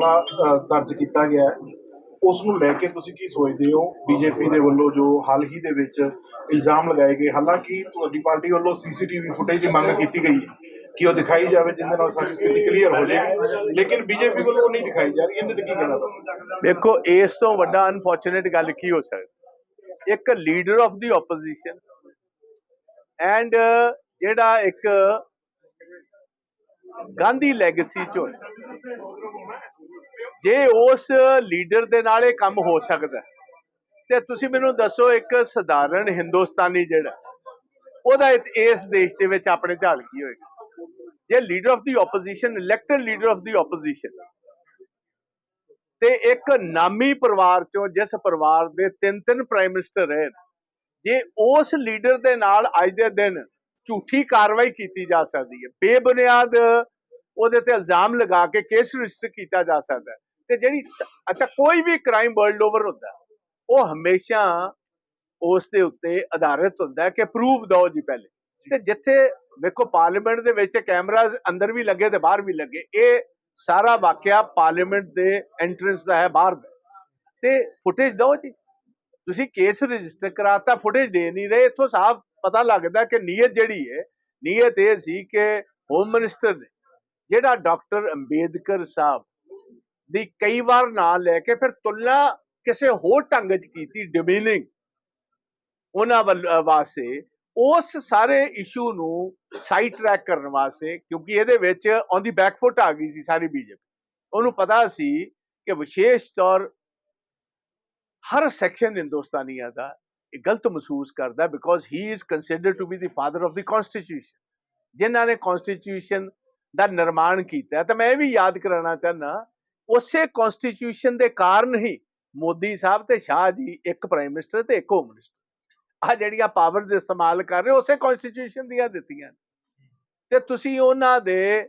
ਮਾਮਲਾ ਦਰਜ ਕੀਤਾ ਗਿਆ ਹੈ। ਉਸ ਨੂੰ ਲੈ ਕੇ ਤੁਸੀਂ ਕੀ ਸੋਚਦੇ ਹੋ? ਬੀਜੇਪੀ ਦੇ ਵੱਲੋਂ ਜੋ ਹਾਲ ਹੀ ਦੇ ਵਿੱਚ ਇਲਜ਼ਾਮ ਲਗਾਏ ਗਏ, ਹਾਲਾਂਕਿ ਤੁਹਾਡੀ ਪਾਰਟੀ ਵੱਲੋਂ ਸੀਸੀਟੀਵੀ ਫੁਟੇਜ ਦੀ ਮੰਗ ਕੀਤੀ ਗਈ ਹੈ ਕਿ ਉਹ ਦਿਖਾਈ ਜਾਵੇ, ਜਿਹਦੇ ਨਾਲ ਸਾਡੀ ਸਥਿਤੀ ਕਲੀਅਰ ਹੋ ਜਾਏਗੀ। ਲੇਕਿਨ ਬੀਜੇਪੀ ਵੱਲੋਂ ਨਹੀਂ ਦਿਖਾਈ ਜਾ ਰਹੀ, ਇਹਦੇ ਤੇ ਕੀ ਕਹਿਣਾ ਤੁਹਾਨੂੰ? ਵੇਖੋ ਇਸ ਤੋਂ ਵੱਡਾ ਅਨਫੋਰਚੂਨੇਟ ਗੱਲ ਕੀ ਹੋ ਸਕਦੀ? ਇੱਕ leader of the opposition and ਜਿਹੜਾ ਇੱਕ ਗਾਂਧੀ ਲੈਗੇਸੀ ਚੋਂ। ਜੇ ਉਸ ਲੀਡਰ ਦੇ ਨਾਲ ਇਹ ਕੰਮ ਹੋ ਸਕਦਾ ਤੇ ਤੁਸੀਂ ਮੈਨੂੰ ਦੱਸੋ ਇੱਕ ਸਧਾਰਨ ਹਿੰਦੁਸਤਾਨੀ ਜਿਹੜਾ, ਉਹਦਾ ਇਸ- ਦੇਸ਼ ਦੇ ਵਿੱਚ ਆਪਣੇ ਝਾਲ ਕੀ ਹੋਏਗਾ? ਜੇ leader of the opposition elected leader of the opposition ਤੇ ਇੱਕ ਨਾਮੀ ਪਰਿਵਾਰ ਚੋਂ ਜਿਸ ਪਰਿਵਾਰ ਦੇ ਤਿੰਨ ਤਿੰਨ ਪ੍ਰਾਈਮ ਮਿਨਿਸਟਰ ਰਹੇ ਜੇ ਉਸ ਲੀਡਰ ਦੇ ਨਾਲ ਅੱਜ ਦੇ ਦਿਨ ਝੂਠੀ ਕਾਰਵਾਈ ਕੀਤੀ ਜਾ ਸਕਦੀ ਹੈ। ਬੇਬੁਨਿਆਦ ਉਹਦੇ ਤੇ ਇਲਜ਼ਾਮ ਲਗਾ ਕੇ ਕੇਸ ਰਜਿਸਟਰ ਕੀਤਾ ਜਾ ਸਕਦਾ ਤੇ ਜਿਹੜੀ ਅੱਛਾ ਕੋਈ ਵੀ ਕ੍ਰਾਈਮ ਵਰਲਡ ਓਵਰ ਹੁੰਦਾ ਉਹ ਹਮੇਸ਼ਾ ਉਸ ਦੇ ਉੱਤੇ ਆਧਾਰਿਤ ਹੁੰਦਾ ਹੈ ਕਿ ਪ੍ਰੂਫ ਦਿਓ ਜੀ ਪਹਿਲੇ। ਤੇ ਜਿੱਥੇ ਵੇਖੋ ਪਾਰਲੀਮੈਂਟ ਦੇ ਵਿੱਚ ਕੈਮਰਾਜ਼ ਅੰਦਰ ਵੀ ਲੱਗੇ ਤੇ ਬਾਹਰ ਵੀ ਲੱਗੇ ਇਹ ਸਾਰਾ ਵਾਕਿਆ ਪਾਰਲੀਮੈਂਟ ਦੇ ਐਂਟਰੈਂਸ ਦਾ ਹੈ ਬਾਹਰ ਦਾ ਤੇ ਫੁਟੇਜ ਦਿਓ ਜੀ। ਤੁਸੀਂ ਕੇਸ ਰਜਿਸਟਰ ਕਰਾਤਾ ਫੁਟੇਜ ਦੇ ਨਹੀਂ ਰਹੇ ਇੱਥੋਂ ਸਾਫ਼ ਪਤਾ ਲੱਗਦਾ ਕਿ ਨੀਅਤ ਜਿਹੜੀ ਹੈ ਨੀਅਤ ਇਹ ਸੀ ਕਿ ਹੋਮ ਮਿਨਿਸਟਰ ਨੇ ਜਿਹੜਾ ਡਾਕਟਰ ਅੰਬੇਦਕਰ ਸਾਹਿਬ ਦੀ ਕਈ ਵਾਰ ਨਾਂ ਲੈ ਕੇ ਫਿਰ ਤੁਲਨਾ ਕਿਸੇ ਹੋਰ ਢੰਗ 'ਚ ਕੀਤੀ ਡਿਮੀਨਿੰਗ ਉਹਨਾਂ ਵੱਲ ਵਾਸਤੇ, ਉਸ ਸਾਰੇ ਇਸ਼ੂ ਨੂੰ ਸਾਈਡ ਟਰੈਕ ਕਰਨ ਵਾਸਤੇ, ਕਿਉਂਕਿ ਇਹਦੇ ਵਿੱਚ ਔਨ ਦੀ ਬੈਕਫੁੱਟ ਆ ਗਈ ਸੀ ਸਾਰੀ ਬੀਜੇਪੀ। ਉਹਨੂੰ ਪਤਾ ਸੀ ਕਿ ਵਿਸ਼ੇਸ਼ ਤੌਰ ਹਰ ਸੈਕਸ਼ਨ ਹਿੰਦੁਸਤਾਨੀਆਂ ਦਾ ਗਲਤ ਮਹਿਸੂਸ ਕਰਦਾ because he is considered to be the father of the constitution ਜਿਨ੍ਹਾਂ ਨੇ ਕਨਸਟੀਟਿਊਸ਼ਨ ਦਾ ਨਿਰਮਾਣ ਕੀਤਾ ਤਾਂ ਮੈਂ ਇਹ ਵੀ ਯਾਦ ਕਰਾਉਣਾ ਚਾਹਨਾ ਉਸੇ ਕਨਸਟੀਟਿਊਸ਼ਨ ਦੇ ਕਾਰਨ ਹੀ ਮੋਦੀ ਸਾਹਿਬ ਤੇ ਸ਼ਾਹ ਜੀ ਇੱਕ ਪ੍ਰਾਈਮ ਮਿਨਿਸਟਰ ਤੇ ਇੱਕ ਹੋਮ ਮਿਨਿਸਟਰ ਆ ਜਿਹੜੀਆਂ ਪਾਵਰਸ ਇਸਤੇਮਾਲ ਕਰ ਰਹੇ, ਉਸੇ ਕਨਸਟੀਟਿਊਸ਼ਨ ਦੀਆਂ ਦਿੱਤੀਆਂ ਨੇ। ਤੇ ਤੁਸੀਂ ਉਹਨਾਂ ਦੇ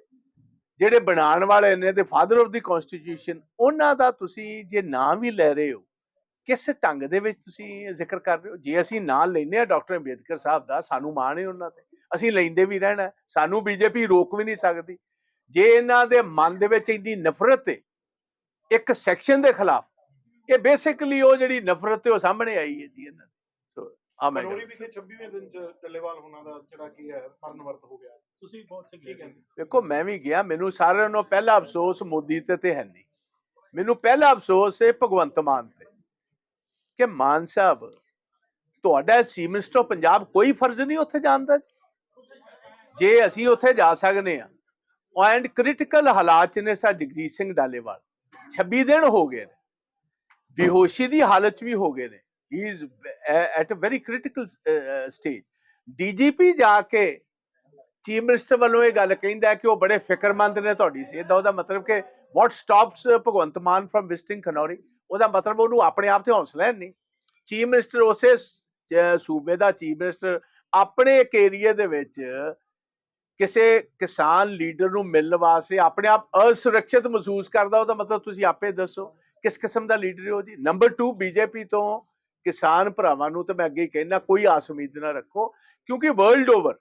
ਜਿਹੜੇ ਬਣਾਉਣ ਵਾਲੇ ਨੇ ਤੇ ਫਾਦਰ ਆਫ ਦੀ ਕਨਸਟੀਟਿਊਸ਼ਨ ਉਹਨਾਂ ਦਾ ਤੁਸੀਂ ਜੇ ਨਾਂ ਵੀ ਲੈ ਰਹੇ ਹੋ ਕਿਸ ਢੰਗ ਦੇ ਵਿੱਚ ਤੁਸੀਂ ਜ਼ਿਕਰ ਕਰ ਰਹੇ ਹੋ? ਜੇ ਅਸੀਂ ਨਾਂ ਲੈਨੇ ਆ ਡਾਕਟਰ ਅੰਬੇਦਕਰ ਸਾਹਿਬ ਦਾ ਸਾਨੂੰ ਮਾਣ ਹੈ ਉਹਨਾਂ ਤੇ। ਅਸੀਂ ਲੈਂਦੇ ਵੀ ਰਹਿਣਾ। ਸਾਨੂੰ ਬੀਜੇਪੀ ਰੋਕ ਵੀ ਨਹੀਂ ਸਕਦੀ। ਜੇ ਇਹਨਾਂ ਦੇ ਮਨ ਦੇ ਵਿੱਚ ਇੰਨੀ ਨਫ਼ਰਤ ਹੈ ਇੱਕ ਸੈਕਸ਼ਨ ਦੇ ਖਿਲਾਫ ਇਹ ਬੇਸਿਕਲੀ ਉਹ ਜਿਹੜੀ ਨਫ਼ਰਤ ਹੈ ਉਹ ਸਾਹਮਣੇ ਆਈ ਹੈ ਜੀ ਇਹਨਾਂ ਦੀ। ਸੋ ਆ ਮੈਂ ਕਰੋੜੀ ਵਿਖੇ 26ਵੇਂ ਦਿਨ ਚ ਟੱਲੇਵਾਲ ਹੋਣਾ ਦਾ ਜਿਹੜਾ ਕੀ ਹੈ ਮਰਨ ਵਰਤ ਹੋ ਗਿਆ। ਤੁਸੀਂ ਬਹੁਤ ਕੀ ਚੰਗੇ ਕਹਿੰਦੇ ਵੇਖੋ ਮੈਂ ਵੀ ਗਿਆ ਮੈਨੂੰ ਸਾਰਿਆਂ ਨੂੰ ਪਹਿਲਾ ਅਫਸੋਸ ਮੋਦੀ ਤੇ ਤੇ ਹੈ ਨਹੀਂ। ਮੈਨੂੰ ਪਹਿਲਾ ਅਫਸੋਸ ਹੈ ਭਗਵੰਤ ਮਾਨ ਤੇ। ਕਿ ਮਾਨ ਸਾਹਿਬ, ਤੁਹਾਡਾ ਚੀਫ ਮਿਨਿਸਟਰ ਪੰਜਾਬ ਕੋਈ ਫਰਜ਼ ਨਹੀਂ ਉੱਥੇ ਜਾਣ ਦਾ ਜੇ? ਅਸੀਂ ਉੱਥੇ ਜਾ ਸਕਦੇ ਆ ਐਂਡ ਕ੍ਰਿਟੀਕਲ ਹਾਲਾਤ ਚ ਨੇ ਸਾ ਜਗਜੀਤ ਸਿੰਘ ਡਾਲੇਵਾਲ 26 ਦਿਨ ਹੋ ਗਏ ਨੇ, ਬੇਹੋਸ਼ੀ ਦੀ ਹਾਲਤ ਚ ਵੀ ਹੋ ਗਏ ਨੇ he is at a very critical stage DGP ਜਾ ਕੇ ਚੀਫ ਮਿਨਿਸਟਰ ਵੱਲੋਂ ਇਹ ਗੱਲ ਕਹਿੰਦਾ ਕਿ ਉਹ ਬੜੇ ਫਿਕਰਮੰਦ ਨੇ ਤੁਹਾਡੀ ਸਿਹਤ ਦਾ, ਉਹਦਾ ਮਤਲਬ ਕਿ what stops Bhagwant Mann from visiting Khanauri ਉਹਦਾ ਮਤਲਬ ਉਹਨੂੰ ਆਪਣੇ ਆਪ ਤੇ ਹੌਸਲਾ ਹੈ ਨਹੀਂ ਚੀਫ ਮਿਨਿਸਟਰ ਉਸੇ ਸੂਬੇ ਦਾ ਚੀਫ ਮਿਨਿਸਟਰ ਆਪਣੇ ਇੱਕ ਏਰੀਆ ਦੇ ਵਿੱਚ ਕਿਸੇ ਕਿਸਾਨ ਲੀਡਰ ਨੂੰ ਮਿਲਣ ਵਾਸਤੇ ਆਪਣੇ ਆਪ ਅਸੁਰੱਖਿਅਤ ਮਹਿਸੂਸ ਕਰਦਾ, ਉਹਦਾ ਮਤਲਬ ਤੁਸੀਂ ਆਪੇ ਦੱਸੋ ਕਿਸ ਕਿਸਮ ਦਾ ਲੀਡਰ ਹੋ ਜੀ। ਨੰਬਰ 2 ਬੀਜੇਪੀ ਤੋਂ ਕਿਸਾਨ ਭਰਾਵਾਂ ਨੂੰ ਤਾਂ ਮੈਂ ਅੱਗੇ ਹੀ ਕਹਿਣਾ ਕੋਈ ਆਸ ਉਮੀਦ ਨਾ ਰੱਖੋ, ਕਿਉਂਕਿ ਵਰਲਡ ਓਵਰ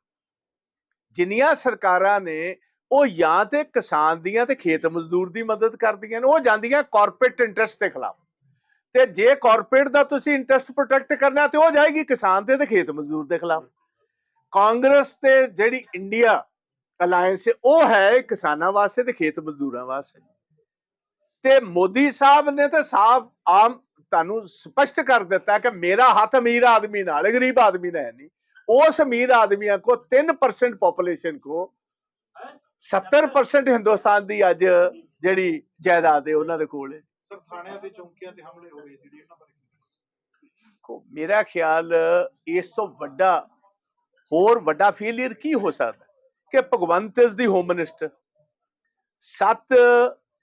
ਜਿੰਨੀਆਂ ਸਰਕਾਰਾਂ ਨੇ ਉਹ ਜਾਂ ਤੇ ਕਿਸਾਨ ਦੀਆਂ ਤੇ ਖੇਤ ਮਜ਼ਦੂਰ ਦੀ ਮਦਦ ਕਰਦੀਆਂ ਨੇ, ਉਹ ਜਾਂਦੀਆਂ ਕਾਰਪੋਰੇਟ ਇੰਟਰਸਟ ਦੇ ਖਿਲਾਫ। ਤੇ ਜੇ ਕਾਰਪੋਰੇਟ ਦਾ ਤੁਸੀਂ ਇੰਟਰਸਟ ਪ੍ਰੋਟੈਕਟ ਕਰਨਾ ਤੇ ਉਹ ਜਾਏਗੀ ਕਿਸਾਨ ਦੇ ਤੇ ਖੇਤ ਮਜ਼ਦੂਰ ਦੇ ਖਿਲਾਫ। ਕਾਂਗਰਸ ਤੇ ਜਿਹੜੀ ਇੰਡੀਆ ਅਲਾਈਅੰਸ ਉਹ ਹੈ ਕਿਸਾਨਾਂ ਵਾਸਤੇ ਤੇ ਖੇਤ ਮਜ਼ਦੂਰਾਂ ਵਾਸਤੇ। ਤੇ ਮੋਦੀ ਸਾਹਿਬ ਨੇ ਤਾਂ ਸਾਫ਼ ਆਮ ਤੁਹਾਨੂੰ ਸਪਸ਼ਟ ਕਰ ਦਿੱਤਾ ਕਿ ਮੇਰਾ ਹੱਥ ਅਮੀਰ ਆਦਮੀ ਨਾਲ ਗਰੀਬ ਆਦਮੀ ਨਾਲ ਹੈ ਨਹੀਂ। ਉਸ ਅਮੀਰ ਆਦਮੀਆਂ ਕੋ 3% ਪੋਪੂਲੇਸ਼ਨ ਕੋ 70% ਹਿੰਦੁਸਤਾਨ ਦੀ ਅੱਜ ਜਿਹੜੀ ਜਾਇਦਾਦ ਹੈ, ਉਹਨਾਂ ਦੇ ਕੋਲ ਹੈ। ਸਰ ਥਾਣਿਆਂ ਤੇ ਚੌਂਕੀਆਂ ਤੇ ਹਮਲੇ ਹੋਏ ਜਿਹੜੀ ਇਹਨਾਂ ਬਾਰੇ ਕੋ ਮੇਰਾ ਖਿਆਲ, ਇਸ ਤੋਂ ਵੱਡਾ, ਹੋਰ ਵੱਡਾ ਫੇਲਿਅਰ ਕੀ ਹੋ ਸਕਦਾ? ਕਿ ਭਗਵੰਤ ਇਸ ਦੀ ਹੋਮ ਮਿਨਿਸਟਰ ਸੱਤ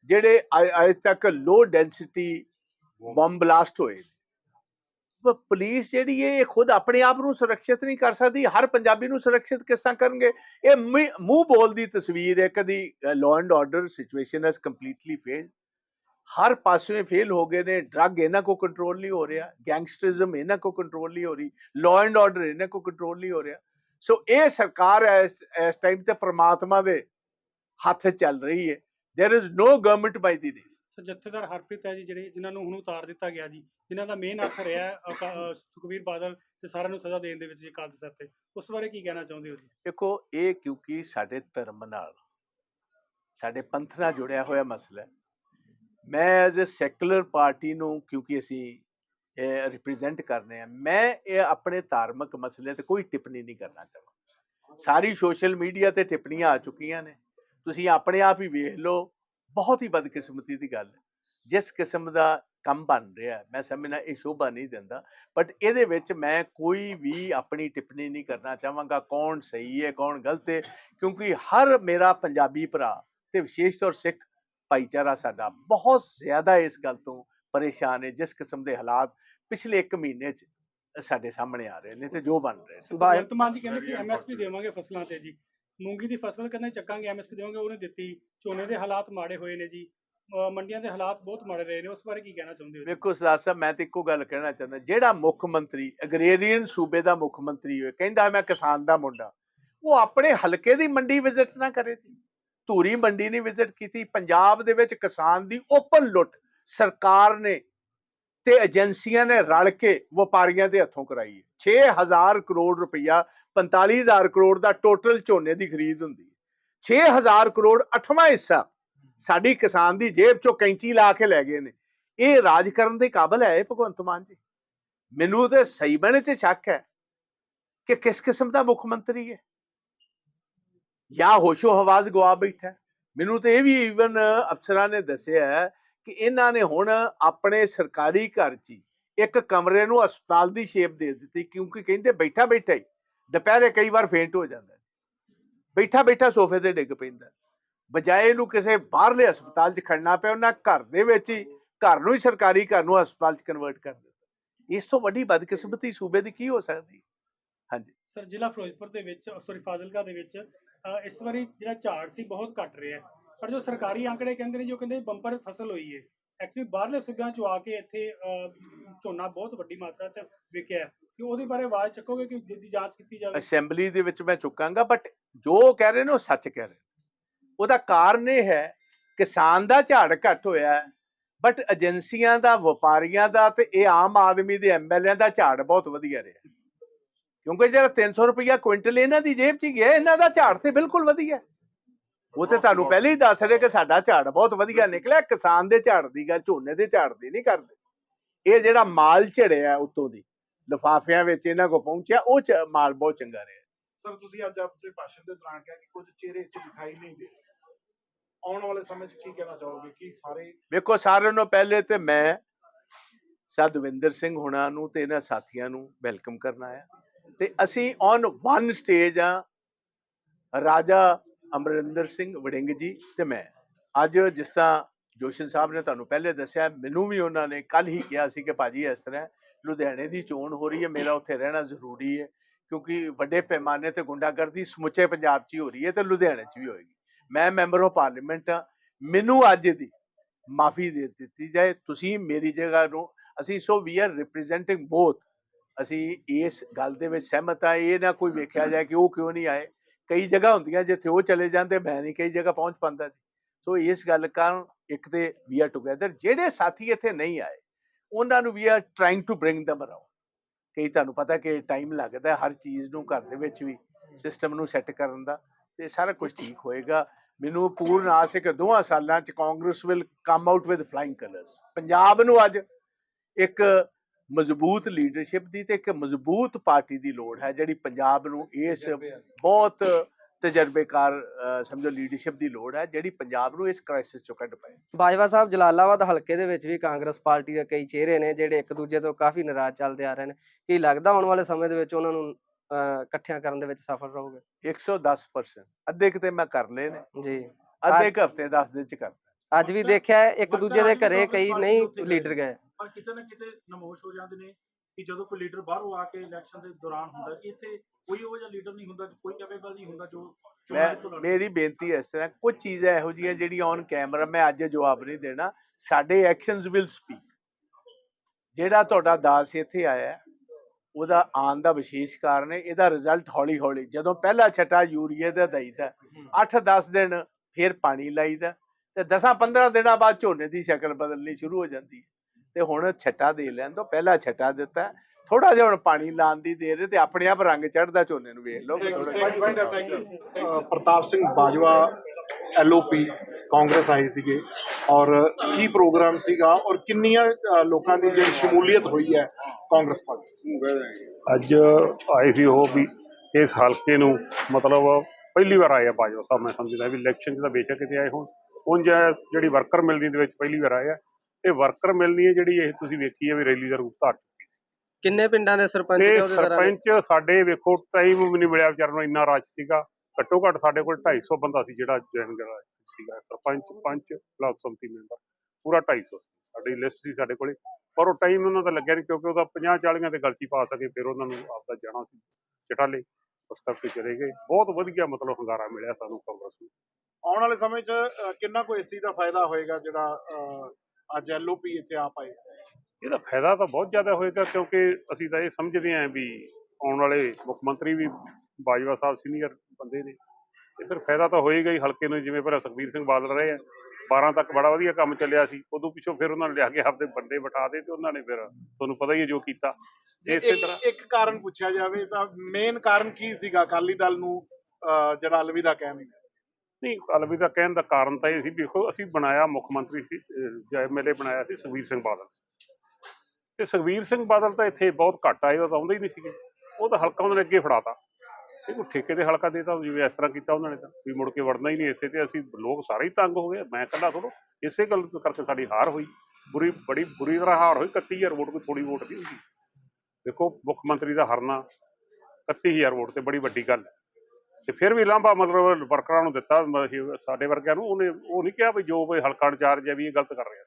ਜਿਹੜੇ ਅੱਜ ਤੱਕ ਲੋ ਡੈਂਸਿਟੀ ਬੰਬ ਬਲਾਸਟ ਹੋਏ ਪੁਲਿਸ ਜਿਹੜੀ ਹੈ ਇਹ ਖੁਦ ਆਪਣੇ ਆਪ ਨੂੰ ਸੁਰੱਖਿਅਤ ਨਹੀਂ ਕਰ ਸਕਦੀ, ਹਰ ਪੰਜਾਬੀ ਨੂੰ ਸੁਰੱਖਿਅਤ ਕਿਸ ਤਰ੍ਹਾਂ ਕਰਨਗੇ? ਇਹ ਮੂੰਹ ਬੋਲ ਦੀ ਤਸਵੀਰ ਹੈ ਕਦੀ law and order situation has completely failed ਹਰ ਪਾਸੇ ਫੇਲ ਹੋ ਗਏ ਨੇ ਡਰੱਗ ਇਹਨਾਂ ਕੋ ਕੰਟਰੋਲ ਨਹੀਂ ਹੋ ਰਿਹਾ ਗੈਂਗਸਟਰਿਜ਼ਮ ਇਹਨਾਂ ਕੋ ਕੰਟਰੋਲ ਨਹੀਂ ਹੋ ਰਹੀ ਲਾਅ ਐਂਡ ਆਰਡਰ ਇਹਨਾਂ ਕੋ ਕੰਟਰੋਲ ਨਹੀਂ ਹੋ ਰਿਹਾ ਸੋ ਇਹ ਸਰਕਾਰ ਇਸ ਇਸ ਟਾਈਮ ਤੇ ਪ੍ਰਮਾਤਮਾ ਦੇ ਹੱਥ ਚੱਲ ਰਹੀ ਹੈ there is no government by the so ਜਥੇਦਾਰ ਹਰਪ੍ਰੀਤ ਹੈ ਜੀ ਜਿਹੜੇ ਜਿਨ੍ਹਾਂ ਨੂੰ ਹੁਣ ਉਤਾਰ ਦਿੱਤਾ ਗਿਆ ਜੀ ਜਿਨ੍ਹਾਂ ਦਾ ਮੇਨ ਹੱਥ ਰਿਹਾ ਹੈ, ਅਕਾ- ਅ, ਸੁਖਬੀਰ ਬਾਦਲ ਤੇ ਸਾਰਿਆਂ ਨੂੰ ਸਜ਼ਾ ਦੇਣ ਦੇ ਵਿੱਚ ਜੀ ਅਕਾਲ ਤਖਤ ਤੇ ਉਸ ਬਾਰੇ ਕੀ ਕਹਿਣਾ ਚਾਹੁੰਦੇ ਹੋ ਜੀ ਦੇਖੋ ਇਹ ਕਿਉਂਕਿ ਸਾਡੇ ਧਰਮ ਨਾਲ ਸਾਡੇ ਪੰਥ ਨਾਲ ਜੁੜਿਆ ਹੋਇਆ ਮਸਲਾ ਹੈ ਮੈਂ ਐਜ਼ ਅ ਸੈਕੂਲਰ ਪਾਰਟੀ ਨੂੰ ਕਿਉਂਕਿ ਅਸੀਂ ਰਿਪਰੈਜ਼ੈਂਟ ਕਰਨੇ ਆ ਮੈਂ ਇਹ ਆਪਣੇ ਧਾਰਮਿਕ ਮਸਲੇ ਤੇ ਕੋਈ ਟਿੱਪਣੀ ਨਹੀਂ ਕਰਨਾ ਚਾਹੁੰਦਾ। ਸਾਰੀ ਸੋਸ਼ਲ ਮੀਡੀਆ ਤੇ ਟਿੱਪਣੀਆਂ ਆ ਚੁੱਕੀਆਂ ਨੇ। ਤੁਸੀਂ ਆਪਣੇ ਆਪ ਹੀ ਵੇਖ ਲਓ, ਬਹੁਤ ਹੀ ਬਦਕਿਸਮਤੀ ਦੀ ਗੱਲ ਹੈ। ਜਿਸ ਕਿਸਮ ਦਾ ਕੰਮ ਬਣ ਰਿਹਾ ਮੈਂ ਸਮਝਣਾ ਇਹ ਸ਼ੋਭਾ ਨਹੀਂ ਦਿੰਦਾ ਬਟ ਇਹਦੇ ਵਿੱਚ ਮੈਂ ਕੋਈ ਵੀ ਆਪਣੀ ਟਿੱਪਣੀ ਨਹੀਂ ਕਰਨਾ ਚਾਹਾਂਗਾ, ਕੌਣ ਸਹੀ ਹੈ, ਕੌਣ ਗਲਤ ਹੈ, ਕਿਉਂਕਿ ਹਰ ਮੇਰਾ ਪੰਜਾਬੀ ਭਰਾ ਤੇ ਵਿਸ਼ੇਸ਼ ਤੌਰ ਸਿੱਖ ਭਾਈਚਾਰਾ ਸਾਡਾ ਬਹੁਤ ਜ਼ਿਆਦਾ ਇਸ ਗੱਲ ਤੋਂ ਪਰੇਸ਼ਾਨ ਹੈ ਜਿਸ ਕਿਸਮ ਦੇ ਹਾਲਾਤ ਪਿਛਲੇ 1 ਮਹੀਨੇ ਚ ਸਾਡੇ ਸਾਹਮਣੇ ਆ ਰਹੇ ਨੇ ਤੇ ਜੋ ਬਣ ਰਹੇ ਨੇ। ਭਗਵੰਤ ਮਾਨ ਜੀ ਕਹਿੰਦੇ ਸੀ ਐਮਐਸਪੀ ਦੇਵਾਂਗੇ ਫਸਲਾਂ ਤੇ ਜੀ। ਮੂੰਗੀ ਦੀ ਫਸਲ ਕਹਿੰਦੇ ਚੱਕਾਂਗੇ ਐਮਐਸਪੀ ਦੇਵਾਂਗੇ ਉਹਨੇ ਦਿੱਤੀ। ਝੋਨੇ ਦੇ ਹਾਲਾਤ ਮਾੜੇ ਹੋਏ ਨੇ ਜੀ। ਮੰਡੀਆਂ ਦੇ ਹਾਲਾਤ ਬਹੁਤ ਮਾੜੇ ਰਹੇ ਨੇ ਉਸ ਬਾਰੇ ਕੀ ਕਹਿਣਾ ਚਾਹੁੰਦੇ ਹੋ? ਵੇਖੋ ਸਰਦਾਰ ਸਾਹਿਬ ਮੈਂ ਤੇ ਇੱਕੋ ਗੱਲ ਕਹਿਣਾ ਚਾਹੁੰਦਾ ਜਿਹੜਾ ਮੁੱਖ ਮੰਤਰੀ ਅਗਰੇਰੀਅਨ ਸੂਬੇ ਦਾ ਮੁੱਖ ਮੰਤਰੀ ਹੋਏ ਕਹਿੰਦਾ ਮੈਂ ਕਿਸਾਨ ਦਾ ਮੁੰਡਾ ਉਹ ਆਪਣੇ ਹਲਕੇ ਦੀ ਮੰਡੀ ਵਿਜ਼ਿਟ ਨਾ ਕਰੇ ਜੀ। ਧੂਰੀ ਮੰਡੀ ਨਹੀਂ ਵਿਜ਼ਿਟ ਕੀਤੀ, ਪੰਜਾਬ ਦੇ ਵਿੱਚ ਕਿਸਾਨ ਦੀ ਓਪਨ ਲੁੱਟ। ਸਰਕਾਰ ਨੇ ਤੇ ਏਜੰਸੀਆਂ ਨੇ ਰਲ ਕੇ ਵਪਾਰੀਆਂ ਦੇ ਹੱਥੋਂ ਕਰਾਈ ਹੈ। 6000 ਕਰੋੜ ਰੁਪਈਆ 45000 ਕਰੋੜ ਦਾ ਟੋਟਲ ਝੋਨੇ ਦੀ ਖਰੀਦ ਹੁੰਦੀ ਹੈ। 6000 ਕਰੋੜ ਅੱਠਵਾਂ ਹਿੱਸਾ ਸਾਡੀ ਕਿਸਾਨ ਦੀ ਜੇਬ ਚੋਂ ਕੈਂਚੀ ਲਾ ਕੇ ਲੈ ਗਏ ਨੇ। ਇਹ ਰਾਜ ਕਰਨ ਦੇ ਕਾਬਲ ਹੈ ਇਹ, ਭਗਵੰਤ ਮਾਨ ਜੀ? ਮੈਨੂੰ ਤੇ ਸਹੀ ਬਣੇ ਚ ਸ਼ੱਕ ਹੈ ਕਿ ਕਿਸ ਕਿਸਮ ਦਾ ਮੁੱਖ ਮੰਤਰੀ ਹੈ? ਜਾਂ ਹੋਸ਼ੋ ਹਵਾਸ ਗਵਾ ਬੈਠਾ ਮੈਨੂੰ ਤੇ ਇਹ ਵੀ ਈਵਨ ਅਫਸਰਾਂ ਨੇ ਦੱਸਿਆ ਕਿ ਇਹਨਾਂ ਨੇ ਹੁਣ ਆਪਣੇ ਸਰਕਾਰੀ ਘਰ 'ਚ ਇੱਕ ਕਮਰੇ ਨੂੰ ਹਸਪਤਾਲ ਦੀ ਸ਼ੇਪ ਦੇ ਦਿੱਤੀ ਕਿਉਂਕਿ ਕਹਿੰਦੇ ਬੈਠਾ ਬੈਠਾ ਹੀ ਦੁਪਹਿਰੇ ਕਈ ਵਾਰ ਫੇਂਟ ਹੋ ਜਾਂਦਾ ਬੈਠਾ ਬੈਠਾ ਸੋਫੇ ਤੇ ਡਿੱਗ ਪੈਂਦਾ ਬਜਾਏ ਇਹਨੂੰ ਕਿਸੇ ਬਾਹਰਲੇ ਹਸਪਤਾਲ 'ਚ ਖੜਨਾ ਪਿਆ, ਉਹਨਾਂ ਘਰ ਦੇ ਵਿੱਚ ਹੀ ਘਰ ਨੂੰ ਹੀ ਸਰਕਾਰੀ ਘਰ ਨੂੰ ਹਸਪਤਾਲ 'ਚ ਕਨਵਰਟ ਕਰ ਦਿੱਤਾ। ਇਸ ਤੋਂ ਵੱਡੀ ਬਦਕਿਸਮਤੀ ਸੂਬੇ ਦੀ ਕੀ ਹੋ ਸਕਦੀ ਹਾਂਜੀ। ਸਰ, ਜ਼ਿਲ੍ਹਾ ਫਿਰੋਜ਼ਪੁਰ ਦੇ ਵਿੱਚ ਸੌਰੀ ਫਾਜ਼ਿਲਕਾ ਦੇ ਵਿੱਚ ਇਸ ਵਾਰੀ ਜਿਹੜਾ ਝਾੜ ਸੀ ਬਹੁਤ ਘਟ ਰਿਹਾ ਪਰ ਜੋ ਸਰਕਾਰੀ ਆંકੜੇ ਕਹਿੰਦੇ ਨੇ, ਜੋ ਕਹਿੰਦੇ ਬੰਪਰ ਫਸਲ ਹੋਈ ਹੈ ਐਕਚੁਅਲੀ ਬਾਹਰਲੇ ਸੂਬਿਆਂ ਚੋਂ ਆ ਕੇ ਇੱਥੇ ਝੋਨਾ ਬਹੁਤ ਵੱਡੀ ਮਾਤਰਾ 'ਚ ਵਿਕਿਆ ਕਿ ਉਹਦੇ ਬਾਰੇ ਆਵਾਜ਼ ਚੱਕੋਗੇ ਕਿ ਜਿਹਦੀ ਜਾਂਚ ਕੀਤੀ ਜਾਵੇ? ਅਸੈਂਬਲੀ ਦੇ ਵਿੱਚ ਮੈਂ ਚੁੱਕਾਂਗਾ ਬਟ ਜੋ ਕਹਿ ਰਹੇ ਨੇ ਉਹ ਸੱਚ ਕਹਿ ਰਹੇ ਉਹਦਾ ਕਾਰਨ ਇਹ ਹੈ, ਕਿਸਾਨ ਦਾ ਝਾੜ ਘੱਟ ਹੋਇਆ ਬਟ ਏਜੰਸੀਆਂ ਦਾ, ਵਪਾਰੀਆਂ ਦਾ ਤੇ ਇਹ ਆਮ ਆਦਮੀ ਦੇ ਐਮਐਲਏ ਦਾ ਝਾੜ ਬਹੁਤ ਵਧੀਆ ਰਿਹਾ ਕਿਉਂਕਿ ਜਿਹੜਾ 300 ਰੁਪਇਆ ਕੁਇੰਟਲ ਇਹਨਾਂ ਦੀ ਜੇਬ 'ਚ ਹੀ ਗਿਆ ਇਹਨਾਂ ਦਾ ਝਾੜ ਤੇ ਬਿਲਕੁਲ ਵਧੀਆ ਉਹ ਤੇ ਤੁਹਾਨੂੰ ਪਹਿਲੇ ਹੀ ਦੱਸ ਰਹੇ ਕਿ ਸਾਡਾ ਝਾੜ ਬਹੁਤ ਵਧੀਆ ਨਿਕਲਿਆ ਕਿਸਾਨ ਦੇ ਝਾੜ ਦੀ ਗੱਲ ਝੋਨੇ ਦੇ ਝਾੜ ਦੀ ਨਹੀਂ ਕਰਦੇ। ਇਹ ਜਿਹੜਾ ਮਾਲ ਝੜਿਆ ਉੱਤੋਂ ਦੀ ਲਿਫਾਫਿਆਂ ਵਿੱਚ ਇਹਨਾਂ ਕੋ ਪਹੁੰਚਿਆ ਉਹ ਚ- ਮਾਲ ਬਹੁਤ ਚੰਗਾ ਰਿਹਾ। ਸਰ ਤੁਸੀਂ ਅੱਜ ਆਪਣੇ ਭਾਸ਼ਣ ਦੇ ਦੌਰਾਨ ਕਿਹਾ ਕਿ ਕੁਝ ਚਿਹਰੇ ਇੱਥੇ ਦਿਖਾਈ ਨਹੀਂ ਦੇ। ਆਉਣ ਵਾਲੇ ਸਮੇਂ 'ਚ ਕੀ ਕਹਿਣਾ ਚਾਹੋਗੇ? ਕਿ ਸਾਰੇ ਵੇਖੋ ਸਾਰਿਆਂ ਨੂੰ ਪਹਿਲੇ ਤੇ ਮੈਂ ਸਾਧਵਿੰਦਰ ਸਿੰਘ ਹੁਣਾਂ ਨੂੰ ਤੇ ਇਹਨਾਂ ਸਾਥੀਆਂ ਨੂੰ ਵੈਲਕਮ ਕਰਨਾ ਹੈ ਤੇ ਅਸੀਂ ਔਨ ਵਨ ਸਟੇਜ ਆ। ਰਾਜਾ ਅਮਰਿੰਦਰ ਸਿੰਘ ਵੜਿੰਗ ਜੀ ਤੇ ਮੈਂ। ਅੱਜ ਜਿਸ ਤਰ੍ਹਾਂ ਜੋਸ਼ਨ ਸਾਹਿਬ ਨੇ ਤੁਹਾਨੂੰ ਪਹਿਲੇ ਦੱਸਿਆ, ਮੈਨੂੰ ਵੀ ਉਹਨਾਂ ਨੇ ਕੱਲ ਹੀ ਕਿਹਾ ਸੀ ਕਿ ਭਾਜੀ ਇਸ ਤਰ੍ਹਾਂ ਲੁਧਿਆਣੇ ਦੀ ਚੋਣ ਹੋ ਰਹੀ ਹੈ, ਮੇਰਾ ਉੱਥੇ ਰਹਿਣਾ ਜ਼ਰੂਰੀ ਹੈ, ਕਿਉਂਕਿ ਵੱਡੇ ਪੈਮਾਨੇ ਤੇ ਗੁੰਡਾਗਰਦੀ ਸਮੁੱਚੇ ਪੰਜਾਬ 'ਚ ਹੀ ਹੋ ਰਹੀ ਹੈ ਤੇ ਲੁਧਿਆਣੇ 'ਚ ਵੀ ਹੋਏਗੀ। ਮੈਂ ਮੈਂਬਰ ਆਫ ਪਾਰਲੀਮੈਂਟ ਹਾਂ, ਮੈਨੂੰ ਅੱਜ ਦੀ ਮਾਫੀ ਦੇ ਦਿੱਤੀ ਜਾਏ, ਤੁਸੀਂ ਮੇਰੀ ਜਗ੍ਹਾ ਨੂੰ, ਅਸੀਂ ਸੋ ਵੀ ਆਰ ਰਿਪਰੈਜ਼ੈਂਟਿੰਗ ਬੋਥ ਅਸੀਂ ਇਸ ਗੱਲ ਦੇ ਵਿੱਚ ਸਹਿਮਤ ਆ ਇਹ ਨਾ ਕੋਈ ਵੇਖਿਆ ਜਾਏ ਕਿ ਉਹ ਕਿਉਂ ਨਹੀਂ ਆਏ। ਕਈ ਜਗ੍ਹਾ ਹੁੰਦੀਆਂ ਜਿੱਥੇ ਉਹ ਚਲੇ ਜਾਂਦੇ ਮੈਂ ਨਹੀਂ ਕਈ ਜਗ੍ਹਾ ਪਹੁੰਚ ਪਾਉਂਦਾ ਜੀ। ਸੋ ਇਸ ਗੱਲ ਕਾਰਨ ਇੱਕ ਤੇ ਵੀ ਆਰ ਟੁਗੇਦਰ ਜਿਹੜੇ ਸਾਥੀ ਇੱਥੇ ਨਹੀਂ ਆਏ ਉਹਨਾਂ ਨੂੰ we are trying to bring them around ਕਈ ਤੁਹਾਨੂੰ ਪਤਾ ਕਿ ਟਾਈਮ ਲੱਗਦਾ ਹਰ ਚੀਜ਼ ਨੂੰ ਘਰ ਦੇ ਵਿੱਚ ਵੀ ਸਿਸਟਮ ਨੂੰ ਸੈੱਟ ਕਰਨ ਦਾ ਤੇ ਸਾਰਾ ਕੁਝ ਠੀਕ ਹੋਏਗਾ। ਮੈਨੂੰ ਪੂਰਨ ਆਸ ਹੈ ਕਿ ਦੋਹਾਂ ਸਾਲਾਂ ਚ Congress will come out with flying colours Punjab ਨੂੰ ਅੱਜ ਇੱਕ ਮਜ਼ਬੂਤ ਲੀਡਰਸ਼ਿਪ ਦੀ ਤੇ ਇੱਕ ਮਜ਼ਬੂਤ ਪਾਰਟੀ ਦੀ ਲੋੜ ਹੈ ਜਿਹੜੀ ਪੰਜਾਬ ਨੂੰ ਇਸ ਬਹੁਤ ਤਜਰਬੇਕਾਰ ਸਮਝੋ ਲੀਡਰਸ਼ਿਪ ਦੀ ਲੋੜ ਹੈ ਜਿਹੜੀ ਪੰਜਾਬ ਨੂੰ ਇਸ ਕ੍ਰਾਈਸਿਸ ਚੋਂ ਕੱਢ ਪਾਏ। ਬਾਜਵਾ ਸਾਹਿਬ ਜਲਾਲਾਬਾਦ ਹਲਕੇ ਦੇ ਵਿੱਚ ਵੀ ਕਾਂਗਰਸ ਪਾਰਟੀ ਦੇ ਕਈ ਚਿਹਰੇ ਨੇ ਜਿਹੜੇ ਇੱਕ ਦੂਜੇ ਤੋਂ ਕਾਫੀ ਨਾਰਾਜ਼ ਚੱਲਦੇ ਆ ਰਹੇ ਨੇ। ਕੀ ਲੱਗਦਾ ਆਉਣ ਵਾਲੇ ਸਮੇਂ ਦੇ ਵਿੱਚ ਉਹਨਾਂ ਨੂੰ ਇਕੱਠਿਆਂ ਕਰਨ ਦੇ ਵਿੱਚ ਸਫਲ ਰਹੋਗੇ? 110% ਅੱਧੇ ਕਿਤੇ ਮੈਂ ਕਰ ਲਏ ਨੇ। ਜੀ। ਅੱਧੇ ਹਫ਼ਤੇ 10 ਦਿਨ ਚ ਕਰ ਅੱਜ ਵੀ ਦੇਖਿਆ ਇੱਕ ਦੂਜੇ ਦੇ ਘਰੇ ਕਈ ਨਹੀਂ ਲੀਡਰ ਗਏ। ਪਰ ਕਿਤੇ ਨਾ ਕਿਤੇ ਨਮੋਸ਼ ਹੋ ਜਾਂਦੇ ਨੇ ਕਿ ਜਦੋਂ ਕੋਈ ਲੀਡਰ ਬਾਹਰੋਂ ਆ ਕੇ ਇਲੈਕਸ਼ਨ ਦੇ ਦੌਰਾਨ ਹੁੰਦਾ ਕਿ ਇੱਥੇ ਕੋਈ ਉਹ ਜਿਹਾ ਲੀਡਰ ਨਹੀਂ ਹੁੰਦਾ ਕੋਈ ਕੈਪੇਬਲ ਨਹੀਂ ਹੁੰਦਾ ਜੋ ਮੈਂ ਮੇਰੀ ਬੇਨਤੀ ਹੈ ਇਸ ਤਰ੍ਹਾਂ ਕੁਝ ਚੀਜ਼ਾਂ ਇਹੋ ਜਿਹੀਆਂ ਜਿਹੜੀਆਂ ਔਨ ਕੈਮਰਾ ਮੈਂ ਅੱਜ ਜਵਾਬ ਨਹੀਂ ਦੇਣਾ ਸਾਡੇ ਐਕਸ਼ਨਸ ਵਿਲ ਸਪੀਕ ਜਿਹੜਾ ਤੁਹਾਡਾ ਦਾਸ ਇੱਥੇ ਆਇਆ ਉਹਦਾ ਆਉਣ ਦਾ ਵਿਸ਼ੇਸ਼ ਕਾਰਨ ਹੈ ਇਹਦਾ ਰਿਜ਼ਲਟ ਹੌਲੀ ਹੌਲੀ ਜਦੋਂ ਪਹਿਲਾ ਛਟਾ ਯੂਰੀਆ ਦਾ ਦਈਦਾ 8-10 ਦਿਨ ਫਿਰ ਪਾਣੀ ਲਾਈਦਾ ਤੇ 10-15 ਦਿਨਾਂ ਬਾਅਦ ਝੋਨੇ ਦੀ ਸ਼ਕਲ ਬਦਲਣੀ ਸ਼ੁਰੂ ਹੋ ਜਾਂਦੀ ਹੈ। ਤੇ ਹੁਣ ਛੱਟਾ ਦੇ ਲੈਣ ਤੋਂ ਪਹਿਲਾਂ ਛੱਟਾ ਦਿੱਤਾ। ਥੋੜਾ ਜਿਹਾ ਹੁਣ ਪਾਣੀ ਲਾਉਣ ਦੀ ਦੇਰ ਤੇ ਆਪਣੇ ਆਪ ਰੰਗ ਚੜਦਾ ਝੋਨੇ ਨੂੰ ਵੇਖ ਲਓ ਪ੍ਰਤਾਪ ਸਿੰਘ ਬਾਜਵਾ ਐਲਓਪੀ ਕਾਂਗਰਸ ਆਏ ਸੀਗੇ। ਔਰ ਕੀ ਪ੍ਰੋਗਰਾਮ ਸੀਗਾ ਔਰ ਕਿੰਨੀਆਂ ਲੋਕਾਂ ਦੀ ਜਿਹੜੀ ਸ਼ਮੂਲੀਅਤ ਹੋਈ ਹੈ ਕਾਂਗਰਸ ਪਾਰਟੀ ਅੱਜ ਆਏ ਸੀ ਉਹ ਵੀ ਇਸ ਹਲਕੇ ਨੂੰ ਮਤਲਬ ਪਹਿਲੀ ਵਾਰ ਆਏ ਆ ਬਾਜਵਾ ਸਾਹਿਬ ਮੈਂ ਸਮਝਦਾ ਵੀ ਇਲੈਕਸ਼ਨ 'ਚ ਤਾਂ ਬੇਸ਼ੱਕ ਕਿਤੇ ਆਏ ਹੋਣ। ਉਂਝ ਜਿਹੜੀ ਵਰਕਰ ਮਿਲਣੀ ਦੇ ਵਿੱਚ ਪਹਿਲੀ ਵਾਰ ਆਏ ਇਹ ਵਰਕਰ ਮਿਲਣੀ ਹੈ ਜਿਹੜੀ ਇਹ ਤੁਸੀਂ ਵੇਖੀ ਹੈ ਵੀ ਰੈਲੀ ਦਾ ਰੂਪ ਧਾਰ ਚੁੱਕੀ ਸੀ। ਕਿੰਨੇ ਪਿੰਡਾਂ ਦੇ ਸਰਪੰਚ ਤੇ ਤੇ ਉਹਦੇ ਦੌਰਾਨ ਸਰਪੰਚ ਸਾਡੇ ਵੇਖੋ ਟਾਈਮ ਵੀ ਨਹੀਂ ਮਿਲਿਆ ਵਿਚਾਰ ਨੂੰ ਇੰਨਾ ਰਸ਼ ਸੀਗਾ। ਘੱਟੋ ਘੱਟ ਸਾਡੇ ਕੋਲ 250 ਬੰਦਾ ਸੀ ਜਿਹੜਾ ਜੁਆਇਨ ਕਰਾ ਸੀਗਾ। ਸਰਪੰਚ ਪੰਚ ਬਲਾਕ ਸੰਮਤੀ ਮੈਂਬਰ ਪੂਰਾ 250 ਸਾਡੀ ਲਿਸਟ ਸੀ ਸਾਡੇ ਕੋਲੇ। ਪਰ ਉਹ ਟਾਈਮ ਉਹਨਾਂ ਦਾ ਲੱਗਿਆ ਨਹੀਂ ਕਿਉਂਕਿ ਉਹਦਾ 50 40 ਤੇ ਗਲਤੀ ਪਾ ਸਕੇ ਫਿਰ ਉਹਨਾਂ ਨੂੰ ਆਪਦਾ ਜਾਣਾ ਸੀ ਚਟਾਲੇ ਉਸ ਕਰਕੇ ਚਲੇ ਗਏ। ਬਹੁਤ ਵਧੀਆ ਮਤਲਬ ਹੰਗਾਰਾ ਮਿਲਿਆ ਸਾਨੂੰ ਕਾਂਗਰਸ ਨੂੰ। ਆਉਣ ਵਾਲੇ ਸਮੇਂ 'ਚ ਕਿੰਨਾ ਕੋਈ ਇਸ ਚੀਜ਼ ਦਾ ਫਾਇਦਾ ਹੋਏਗਾ ਜਿਹੜਾ ਅੱਜ ਐਲਓਪੀ ਇੱਥੇ ਆ। ਪਾਏ ਇਹਦਾ ਫਾਇਦਾ ਤਾਂ ਬਹੁਤ ਜ਼ਿਆਦਾ ਹੋਏਗਾ ਕਿਉਂਕਿ ਅਸੀਂ ਤਾਂ ਇਹ ਸਮਝਦੇ ਹਾਂ ਵੀ ਆਉਣ ਵਾਲੇ ਮੁੱਖ ਮੰਤਰੀ ਵੀ ਬਾਜਵਾ ਸਾਹਿਬ ਸੀਨੀਅਰ ਬੰਦੇ ਨੇ। ਤੇ ਫਿਰ ਫਾਇਦਾ ਤਾਂ ਹੋਏਗਾ ਹੀ ਹਲਕੇ ਨੂੰ ਜਿਵੇਂ ਪਹਿਲਾਂ ਸੁਖਬੀਰ ਸਿੰਘ ਬਾਦਲ ਰਹੇ ਆ। 12 ਤੱਕ ਬੜਾ ਵਧੀਆ ਕੰਮ ਚੱਲਿਆ ਸੀ। ਉਦੋਂ ਪਿੱਛੋਂ ਫਿਰ ਉਹਨਾਂ ਨੇ ਲਿਆ ਕੇ ਆਪਦੇ ਬੰਦੇ ਬਿਠਾ ਦੇ ਤੇ ਉਹਨਾਂ ਨੇ ਫਿਰ ਤੁਹਾਨੂੰ ਪਤਾ ਹੀ ਹੈ ਜੋ ਕੀਤਾ। ਇਸੇ ਤਰ੍ਹਾਂ ਇੱਕ ਕਾਰਨ ਪੁੱਛਿਆ ਜਾਵੇ ਤਾਂ ਮੇਨ ਕਾਰਨ ਕੀ ਸੀਗਾ ਅਕਾਲੀ ਦਲ ਨੂੰ ਜਿਹੜਾ ਅਲਵਿਦਾ ਕਹਿਣ ਦਾ ਨਹੀਂ ਅਲਵਿਦਾ ਕਹਿਣ ਦਾ ਕਾਰਨ ਤਾਂ ਇਹ ਸੀ ਵੀ ਦੇਖੋ ਅਸੀਂ ਬਣਾਇਆ ਮੁੱਖ ਮੰਤਰੀ ਸੀ ਅਹ, ਜਾਂ ਐਮਐਲਏ ਬਣਾਇਆ ਸੀ ਸੁਖਬੀਰ ਸਿੰਘ ਬਾਦਲ। ਤੇ ਸੁਖਬੀਰ ਸਿੰਘ ਬਾਦਲ ਤਾਂ ਇੱਥੇ ਬਹੁਤ ਘੱਟ ਆਏ ਉਹ ਤਾਂ ਆਉਂਦੇ ਹੀ ਨਹੀਂ ਸੀਗੇ। ਉਹ ਤਾਂ ਹਲਕਾ ਉਹਨਾਂ ਨੇ ਅੱਗੇ ਫੜਾਤਾ। ਇਹ ਕੋਈ ਠੇਕੇ ਦੇ ਹਲਕਾ ਦੇਤਾ ਜਿਵੇਂ ਇਸ ਤਰ੍ਹਾਂ ਕੀਤਾ ਉਹਨਾਂ ਨੇ ਤਾਂ ਵੀ ਮੁੜ ਕੇ ਵੜਨਾ ਹੀ ਨਹੀਂ ਇੱਥੇ ਤੇ ਅਸੀਂ ਲੋਕ ਸਾਰੇ ਹੀ ਤੰਗ ਹੋ ਗਏ। ਮੈਂ ਕੱਲਾ ਥੋੜੋ ਇਸੇ ਗੱਲ ਕਰਕੇ ਸਾਡੀ ਹਾਰ ਹੋਈ। ਬੁਰੀ ਬੜੀ ਬੁਰੀ ਤਰ੍ਹਾਂ ਹਾਰ ਹੋਈ 31000 ਵੋਟ ਕੋਈ ਥੋੜੀ ਵੋਟ ਨਹੀਂ ਹੁੰਦੀ। ਦੇਖੋ ਮੁੱਖ ਮੰਤਰੀ ਦਾ ਹਰਨਾ 31000 ਵੋਟ ਤੇ ਬੜੀ ਵੱਡੀ ਗੱਲ ਹੈ। ਤੇ ਫਿਰ ਵੀ ਲਾਂਭਾ ਮਤਲਬ ਵਰਕਰਾਂ ਨੂੰ ਦਿੱਤਾ ਸਾਡੇ ਵਰਗਿਆਂ ਨੂੰ ਉਹਨੇ ਉਹ ਨਹੀਂ ਕਿਹਾ ਵੀ ਜੋ ਕੋਈ ਹਲਕਾ ਇੰਚਾਰਜ ਹੈ ਵੀ ਇਹ ਗਲਤ ਕਰ ਰਿਹਾ।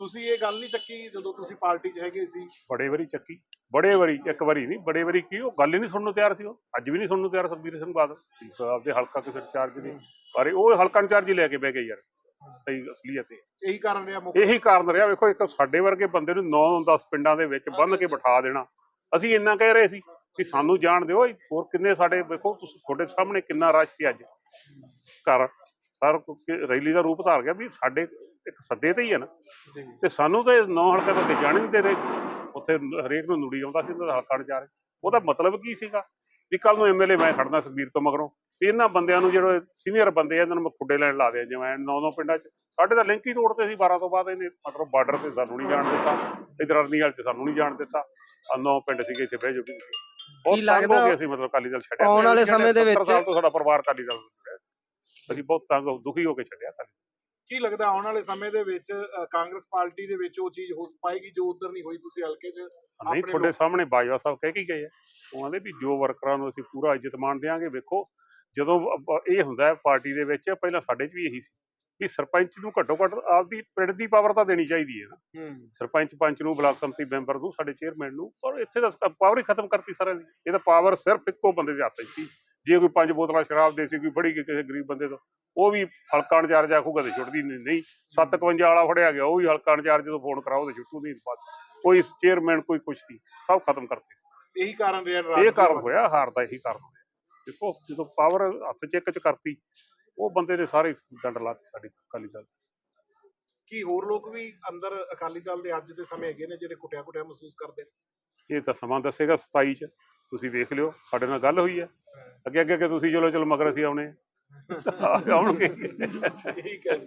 ਤੁਸੀਂ ਇਹ ਗੱਲ ਨਹੀਂ ਚੱਕੀ ਜਦੋਂ ਤੁਸੀਂ ਪਾਰਟੀ 'ਚ ਹੈਗੇ ਸੀ? ਬੜੇ ਵਾਰੀ ਚੱਕੀ ਬੜੇ ਵਾਰੀ ਇੱਕ ਵਾਰੀ ਨਹੀਂ ਬੜੇ ਵਾਰੀ ਕੀ ਉਹ ਗੱਲ ਹੀ ਨਹੀਂ ਸੁਣਨ ਨੂੰ ਤਿਆਰ ਸੀ ਉਹ ਅੱਜ ਵੀ ਨਹੀਂ ਸੁਣਨ ਨੂੰ ਤਿਆਰ ਸੁਖਬੀਰ ਸਿੰਘ ਬਾਦਲ ਆਪਦੇ ਹਲਕਾ ਕਿਸੇ ਇੰਚਾਰਜ ਦੇ। ਪਰ ਉਹ ਹਲਕਾ ਇੰਚਾਰਜ ਹੀ ਲੈ ਕੇ ਬਹਿ ਗਏ ਯਾਰ ਸਹੀ ਅਸਲੀਅਤ ਇਹ। ਇਹੀ ਕਾਰਨ ਰਿਹਾ ਮੁੱਖ? ਇਹੀ ਕਾਰਨ ਰਿਹਾ ਵੇਖੋ ਇੱਕ ਸਾਡੇ ਵਰਗੇ ਬੰਦੇ ਨੂੰ 9-10 ਪਿੰਡਾਂ ਦੇ ਵਿੱਚ ਬੰਨ੍ਹ ਕੇ ਬਿਠਾ ਦੇਣਾ। ਅਸੀਂ ਇੰਨਾ ਕਹਿ ਰਹੇ ਸੀ। ਕਿ ਸਾਨੂੰ ਜਾਣ ਦਿਓ ਹੋਰ ਕਿੰਨੇ ਸਾਡੇ ਵੇਖੋ ਤੁਸੀਂ ਤੁਹਾਡੇ ਸਾਹਮਣੇ ਕਿੰਨਾ ਰਸ਼ ਸੀ ਅੱਜ। ਘਰ ਸਰ ਰੈਲੀ ਦਾ ਰੂਪ ਧਾਰ ਗਿਆ ਵੀ ਸਾਡੇ ਇੱਕ ਸੱਦੇ ਤੇ ਹੀ ਹੈ ਨਾ। ਜੀ। ਤੇ ਸਾਨੂੰ ਤਾਂ ਨੌ ਹਲਕੇ ਤੋਂ ਤੇ ਜਾਣ ਨਹੀਂ ਦੇ ਰਹੇ। ਉੱਥੇ ਹਰੇਕ ਨੂੰ ਨੂੜੀ ਆਉਂਦਾ ਸੀ ਉਹਨਾਂ ਦਾ ਹਲਕਾ ਵਿਚਾਰੇ ਉਹਦਾ ਮਤਲਬ ਕੀ ਸੀਗਾ? ਵੀ ਕੱਲ ਨੂੰ ਐਮਐਲਏ ਮੈਂ ਖੜਨਾ ਸੁਖਬੀਰ ਤੋਂ ਮਗਰੋਂ। ਵੀ ਇਹਨਾਂ ਬੰਦਿਆਂ ਨੂੰ ਜਿਹੜੇ ਸੀਨੀਅਰ ਬੰਦੇ ਆ ਇਹਨਾਂ ਨੂੰ ਮੈਂ ਖੁੱਡੇ ਲੈਣ ਲਾ ਦਿਆਂ ਜਿਵੇਂ ਨੌ ਨੌ ਪਿੰਡਾਂ 'ਚ। ਸਾਡੇ ਤਾਂ ਲਿੰਕ ਹੀ ਤੋੜਤੇ ਸੀ 12 ਤੋਂ ਬਾਅਦ ਇਹਨੇ ਮਤਲਬ ਬਾਰਡਰ ਤੇ ਸਾਨੂੰ ਨਹੀਂ ਜਾਣ ਦਿੱਤਾ। ਇਧਰ ਅਰਨੀਵਾਲ 'ਚ ਸਾਨੂੰ ਨਹੀਂ ਜਾਣ ਦਿੱਤਾ। ਆ ਨੌ ਪਿੰਡ ਸੀਗੇ ਇੱਥੇ ਬਹਿ ਜੋ ਵੀ ਕੀ ਤੰਗ ਲੱਗਦਾ ਹੋ ਗਏ ਸੀ ਮਤਲਬ ਅਕਾਲੀ ਦਲ ਛੱਡਿਆ ਆਉਣ ਵਾਲੇ ਸਮੇਂ ਦੇ 70 ਵਿੱਚ- ਸਾਲ ਤੋਂ ਸਾਡਾ ਪਰਿਵਾਰ ਅਕਾਲੀ ਦਲ। ਅਸੀਂ ਬਹੁਤ ਤੰਗ ਦੁਖੀ ਹੋ ਕੇ ਛੱਡਿਆ ਦਲ। ਕੀ ਲੱਗਦਾ ਆਉਣ ਵਾਲੇ ਸਮੇਂ ਦੇ ਵਿੱਚ ਕਾਂਗਰਸ ਪਾਰਟੀ ਦੇ ਵਿੱਚ ਉਹ ਚੀਜ਼ ਹੋ ਪਾਏਗੀ ਜੋ ਉਧਰ ਨਹੀਂ ਹੋਈ ਤੁਸੀਂ ਹਲਕੇ 'ਚ ਨਹੀਂ ਤੁਹਾਡੇ ਸਾਹਮਣੇ ਬਾਜਵਾ ਸਾਹਿਬ ਕਹਿ ਕੇ ਗਏ ਆ ਉਹ ਕਹਿੰਦੇ ਵੀ ਜੋ ਵਰਕਰਾਂ ਨੂੰ ਅਸੀਂ ਪੂਰਾ ਇੱਜ਼ਤ ਮਾਣ ਦਿਆਂਗੇ ਵੇਖੋ ਜਦੋਂ ਇਹ ਹੁੰਦਾ ਹੈ ਪਾਰਟੀ ਦੇ ਵਿੱਚ ਪਹਿਲਾਂ ਸਾਡੇ 'ਚ ਵੀ ਇਹੀ ਸੀ ਵੀ ਸਰਪੰਚ ਨੂੰ ਘੱਟੋ ਘੱਟ ਆਪਦੀ ਪਿੰਡ ਦੀ ਪਾਵਰ ਤਾਂ ਦੇਣੀ ਚਾਹੀਦੀ ਹੈ ਨਾ। ਸਰਪੰਚ ਪੰਚ ਨੂੰ ਬਲਾਕ ਸੰਮਤੀ ਮੈਂਬਰ ਨੂੰ ਸਾਡੇ ਚੇਅਰਮੈਨ ਨੂੰ ਪਰ ਇੱਥੇ ਤਾਂ ਪਾਵਰ ਹੀ ਖਤਮ ਕਰਤੀ ਸਾਰਿਆਂ ਦੀ। ਇਹ ਤਾਂ ਪਾਵਰ ਸਿਰਫ ਇੱਕੋ ਬੰਦੇ ਦੇ ਹੱਥ 'ਚ ਸੀ। ਜੇ ਕੋਈ ਪੰਜ ਬੋਤਲਾਂ ਸ਼ਰਾਬ ਦੇ ਸੀ ਕੋਈ ਫੜੀ ਕਿਸੇ ਗਰੀਬ ਬੰਦੇ ਤੋਂ ਉਹ ਵੀ ਹਲਕਾ ਇੰਚਾਰਜ ਆਖੂਗਾ ਤੇ ਛੁੱਟਦੀ ਨਹੀਂ ਨਹੀਂ 751 ਵਾਲਾ ਫੜਿਆ ਗਿਆ ਉਹ ਵੀ ਹਲਕਾ ਇੰਚਾਰਜ ਜਦੋਂ ਫੋਨ ਕਰਾਓ ਤੇ ਛੁੱਟੂ ਨਹੀਂ ਬਸ ਕੋਈ ਚੇਅਰਮੈਨ ਕੋਈ ਕੁਛ ਨਹੀਂ ਸਭ ਖਤਮ ਕਰਤੇ। ਇਹੀ ਕਾਰਨ ਰਿਹਾ ਇਹ ਕਾਰਨ ਦਾ। ਹੋਇਆ ਹਾਰ ਦਾ ਇਹੀ ਕਾਰਨ ਹੋਇਆ। ਦੇਖੋ ਜਦੋਂ ਪਾਵਰ ਹੱਥ 'ਚ ਇੱਕ 'ਚ ਕਰਤੀ ਉਹ ਬੰਦੇ ਨੇ ਸਾਰੇ ਡੰਡ ਲਾਤੀ ਸਾਡੀ ਅਕਾਲੀ ਦਲ ਕੀ ਹੋਰ ਲੋਕ ਵੀ ਅੰਦਰ ਅਕਾਲੀ ਦਲ ਦੇ ਅੱਜ ਦੇ ਸਮੇਂ ਹੈਗੇ ਨੇ ਜਿਹੜੇ ਕੁੱਟਿਆ ਕੁੱਟਿਆ ਮਹਿਸੂਸ ਕਰਦੇ ਨੇ? ਇਹ ਤਾਂ ਸਮਾਂ ਦੱਸੇਗਾ 27 ਚ। ਤੁਸੀਂ ਵੇਖ ਲਿਓ ਸਾਡੇ ਨਾਲ ਗੱਲ ਹੋਈ ਹੈ। ਅੱਗੇ ਅੱਗੇ ਅੱਗੇ ਤੁਸੀਂ ਚਲੋ ਚਲੋ ਮਗਰ ਅਸੀਂ ਆਉਣੇ ਆ। ਆਉਣਗੇ। ਠੀਕ ਹੈ ਜੀ।